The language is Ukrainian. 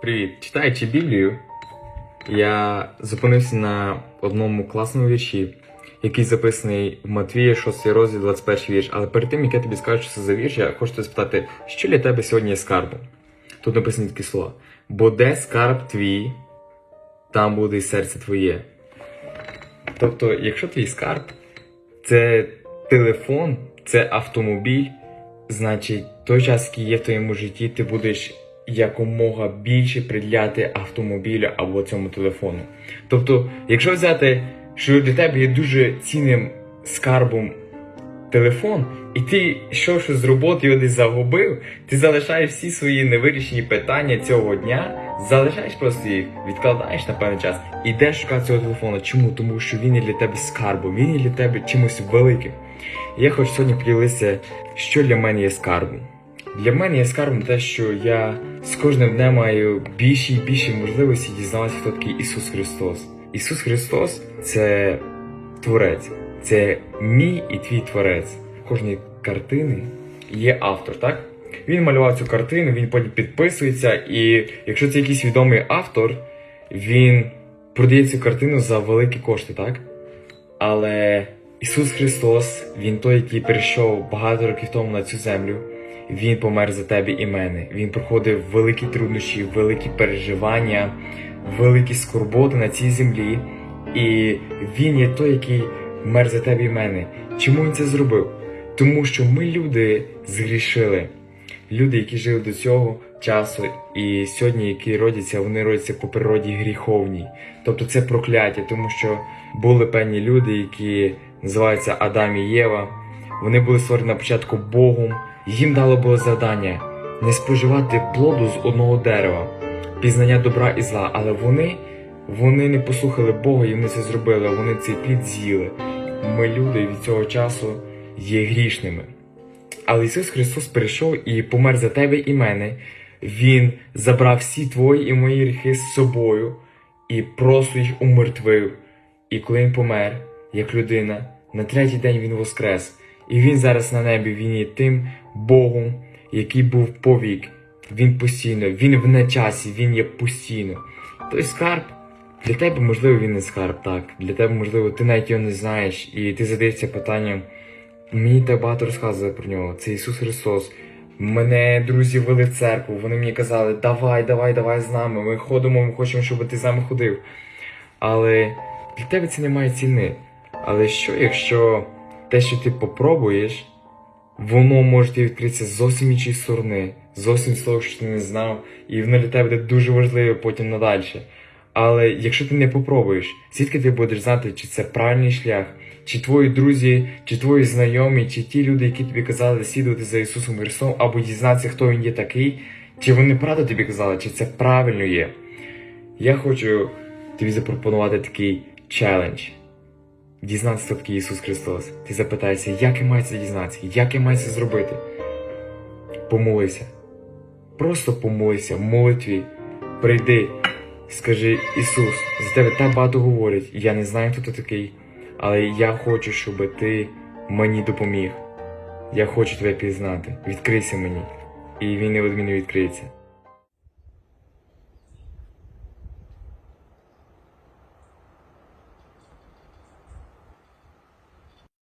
Привіт! Читаючи Біблію, я зупинився на одному класному вірші, який записаний в Матвія 6 розділ 21 вірш. Але перед тим, як я тобі скажу, що це за вірш, я хочу тебе спитати, що для тебе сьогодні є скарбом? Тут написані такі слова. Бо де скарб твій, там буде і серце твоє. Тобто, якщо твій скарб це телефон, це автомобіль, значить той час, який є в твоєму житті, ти будеш якомога більше приділяти автомобілю або цьому телефону. Тобто, якщо взяти, що для тебе є дуже цінним скарбом телефон, і ти йшов щось з роботи його десь загубив, ти залишаєш всі свої невирішені питання цього дня, залишаєш просто їх, відкладаєш на певний час і йдеш шукати цього телефону. Чому? Тому що він є для тебе скарбом, він є для тебе чимось великим. Я хочу сьогодні поділитися, що для мене є скарбом. Для мене скарбом те, що я з кожним днем маю більші і більші можливості дізнаватися, хто такий Ісус Христос. Ісус Христос це творець, це мій і твій творець. Кожної картини є автор, так? Він малював цю картину, він потім підписується, і якщо це якийсь відомий автор, він продає цю картину за великі кошти, так? Але Ісус Христос, Він той, який прийшов багато років тому на цю землю. Він помер за тебе і мене. Він проходив великі труднощі, великі переживання, великі скорботи на цій землі. І він є той, який вмер за тебе і мене. Чому він це зробив? Тому що ми люди згрішили. Люди, які жили до цього часу, і сьогодні, які родяться, вони родяться по природі гріховній. Тобто це прокляття, тому що були певні люди, які називаються Адам і Єва. Вони були створені на початку Богом. Їм дало було завдання не споживати плоду з одного дерева, пізнання добра і зла. Але вони, вони не послухали Бога і вони це зробили. Вони цей плід з'їли. Ми, люди, від цього часу є грішними. Але Ісус Христос прийшов і помер за тебе і мене. Він забрав всі твої і мої гріхи з собою і просто їх умертвив. І коли він помер, як людина, на третій день він воскрес. І він зараз на небі, він є тим Богом, який був повік. Він постійно, він в нечасі, він є постійно. Той скарб для тебе, можливо, він не скарб, так. Для тебе, можливо, ти навіть його не знаєш, і ти задаєшся питанням. Мені так багато розказували про нього. Це Ісус Христос. Мене друзі вели в церкву. Вони мені казали, давай, давай, давай з нами. Ми ходимо, ми хочемо, щоб ти з нами ходив. Але для тебе це не має ціни. Але що, якщо те, що ти попробуєш, воно може відкритися зовсім іншої сторони, зовсім з того, що ти не знав, і воно для тебе буде дуже важливе потім надальше. Але якщо ти не попробуєш, звідки ти будеш знати, чи це правильний шлях, чи твої друзі, чи твої знайомі, чи ті люди, які тобі казали слідувати за Ісусом Христом, або дізнатися, хто він є такий, чи вони правда тобі казали, чи це правильно є. Я хочу тобі запропонувати такий челендж. Дізнатися, такий Ісус Христос. Ти запитаєшся, як я маю це дізнатися, як я маю це зробити. Помолися. Просто помолися в молитві. Прийди, скажи, Ісус, за тебе так багато говорять, я не знаю, хто ти такий, але я хочу, щоб ти мені допоміг. Я хочу тебе пізнати. Відкрийся мені. І він неодмінно відкриється.